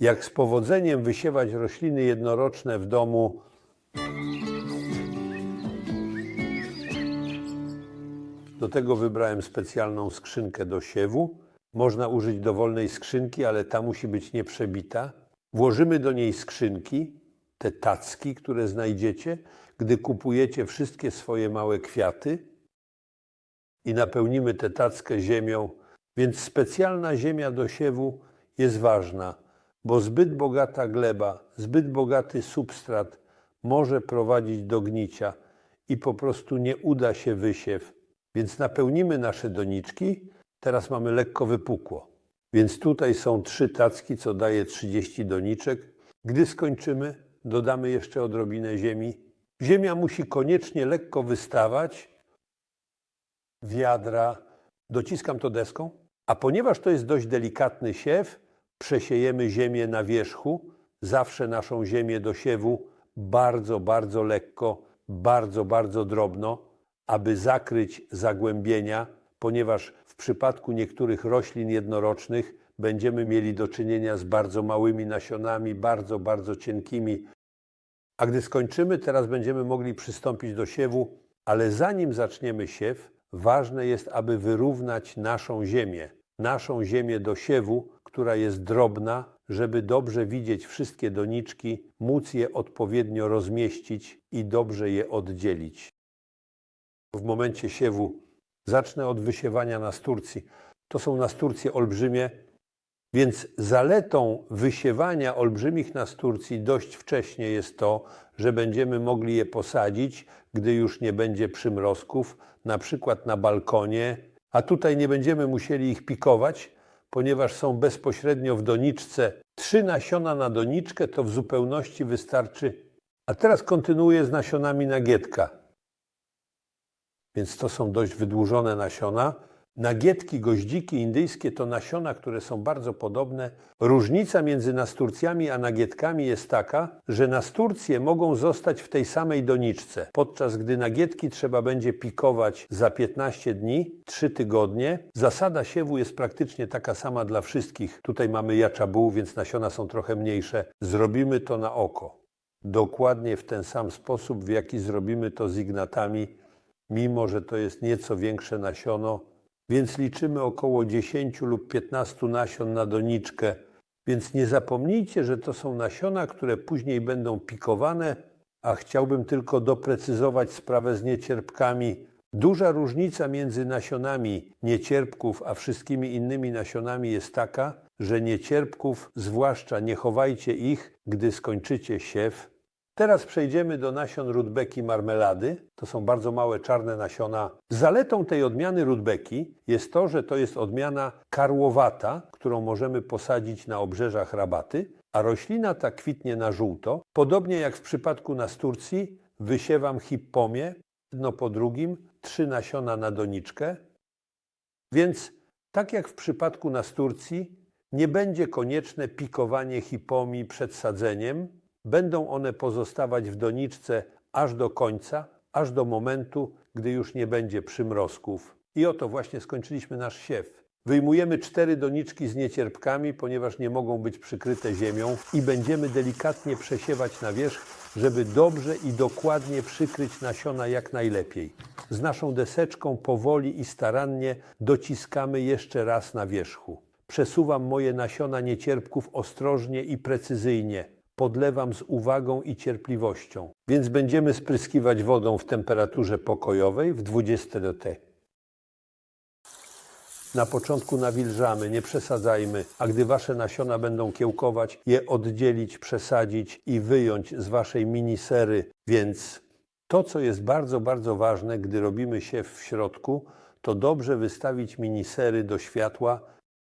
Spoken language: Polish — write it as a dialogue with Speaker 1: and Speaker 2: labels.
Speaker 1: Jak z powodzeniem wysiewać rośliny jednoroczne w domu? Do tego wybrałem specjalną skrzynkę do siewu. Można użyć dowolnej skrzynki, ale ta musi być nieprzebita. Włożymy do niej skrzynki, te tacki, które znajdziecie, gdy kupujecie wszystkie swoje małe kwiaty i napełnimy tę tackę ziemią. Więc specjalna ziemia do siewu jest ważna, bo zbyt bogata gleba, zbyt bogaty substrat może prowadzić do gnicia i po prostu nie uda się wysiew. Więc napełnimy nasze doniczki. Teraz mamy lekko wypukło. Więc tutaj są trzy tacki, co daje 30 doniczek. Gdy skończymy, dodamy jeszcze odrobinę ziemi. Ziemia musi koniecznie lekko wystawać. Wiadra. Dociskam to deską. A ponieważ to jest dość delikatny siew, przesiejemy ziemię na wierzchu. Zawsze naszą ziemię do siewu bardzo, bardzo lekko, bardzo, bardzo drobno, aby zakryć zagłębienia, ponieważ w przypadku niektórych roślin jednorocznych będziemy mieli do czynienia z bardzo małymi nasionami, bardzo, bardzo cienkimi. A gdy skończymy, teraz będziemy mogli przystąpić do siewu, ale zanim zaczniemy siew, ważne jest, aby wyrównać naszą ziemię, naszą ziemię do siewu, która jest drobna, żeby dobrze widzieć wszystkie doniczki, móc je odpowiednio rozmieścić i dobrze je oddzielić. W momencie siewu zacznę od wysiewania nasturcji. To są nasturcje olbrzymie, więc zaletą wysiewania olbrzymich nasturcji dość wcześnie jest to, że będziemy mogli je posadzić, gdy już nie będzie przymrozków, na przykład na balkonie, a tutaj nie będziemy musieli ich pikować, ponieważ są bezpośrednio w doniczce. Trzy nasiona na doniczkę to w zupełności wystarczy. A teraz kontynuuję z nasionami nagietka. Więc to są dość wydłużone nasiona. Nagietki, goździki indyjskie to nasiona, które są bardzo podobne. Różnica między nasturcjami a nagietkami jest taka, że nasturcje mogą zostać w tej samej doniczce, podczas gdy nagietki trzeba będzie pikować za 15 dni, 3 tygodnie. Zasada siewu jest praktycznie taka sama dla wszystkich. Tutaj mamy jaczabuł, więc nasiona są trochę mniejsze. Zrobimy to na oko. Dokładnie w ten sam sposób, w jaki zrobimy to z ignatami, mimo że to jest nieco większe nasiono, więc liczymy około 10 lub 15 nasion na doniczkę. Więc nie zapomnijcie, że to są nasiona, które później będą pikowane, a chciałbym tylko doprecyzować sprawę z niecierpkami. Duża różnica między nasionami niecierpków a wszystkimi innymi nasionami jest taka, że niecierpków, zwłaszcza nie chowajcie ich, gdy skończycie siew, Teraz przejdziemy do nasion rudbeki marmelady. To są bardzo małe czarne nasiona. Zaletą tej odmiany rudbeki jest to, że to jest odmiana karłowata, którą możemy posadzić na obrzeżach rabaty, a roślina ta kwitnie na żółto. Podobnie jak w przypadku nasturcji, wysiewam hippomie, jedno po drugim, trzy nasiona na doniczkę. Więc tak jak w przypadku nasturcji, nie będzie konieczne pikowanie hippomii przed sadzeniem, Będą one pozostawać w doniczce aż do końca, aż do momentu, gdy już nie będzie przymrozków. I oto właśnie skończyliśmy nasz siew. Wyjmujemy cztery doniczki z niecierpkami, ponieważ nie mogą być przykryte ziemią i będziemy delikatnie przesiewać na wierzch, żeby dobrze i dokładnie przykryć nasiona jak najlepiej. Z naszą deseczką powoli i starannie dociskamy jeszcze raz na wierzchu. Przesuwam moje nasiona niecierpków ostrożnie i precyzyjnie podlewam z uwagą i cierpliwością, więc będziemy spryskiwać wodą w temperaturze pokojowej w 20 dt. Na początku nawilżamy, nie przesadzajmy, a gdy wasze nasiona będą kiełkować, je oddzielić, przesadzić i wyjąć z waszej minisery. Więc to, co jest bardzo, bardzo ważne, gdy robimy siew w środku, to dobrze wystawić minisery do światła,